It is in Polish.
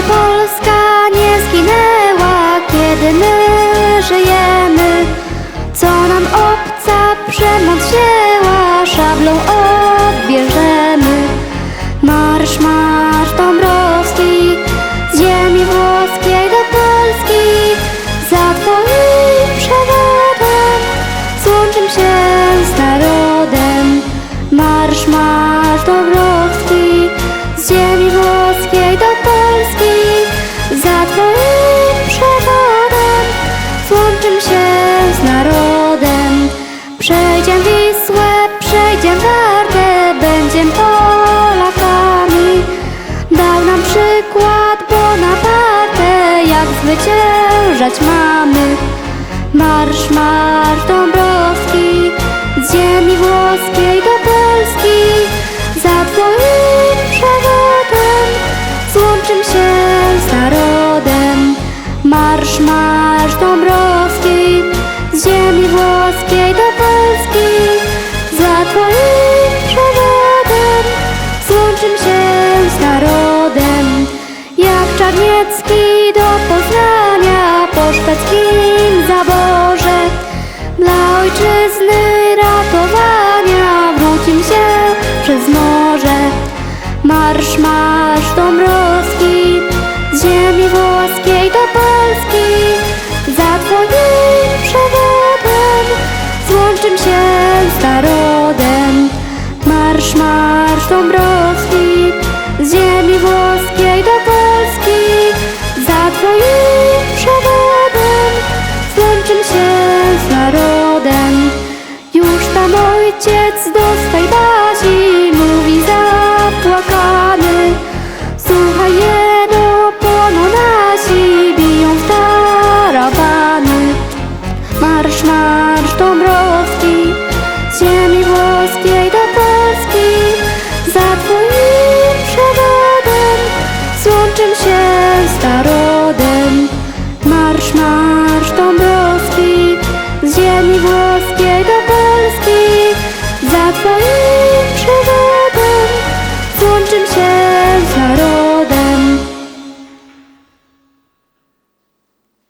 że Polska nie zginęła, kiedy my żyjemy? Co nam obca przemoc wzięła, szablą odbierzemy Marsz, marsz Dąbrowski, z ziemi włoskiej do Polski. Za twoim przewodem złączym się z narodem. Marsz, marsz Dąbrowski. połączym się z narodem. Przejdziem Wisłę, przejdziem Wartę, będziem Polakami. Dał nam przykład Bonaparte, jak zwyciężać mamy. Marsz, marsz Dąbrowski, z ziemi ski. Łączym się z narodem, marsz marsz.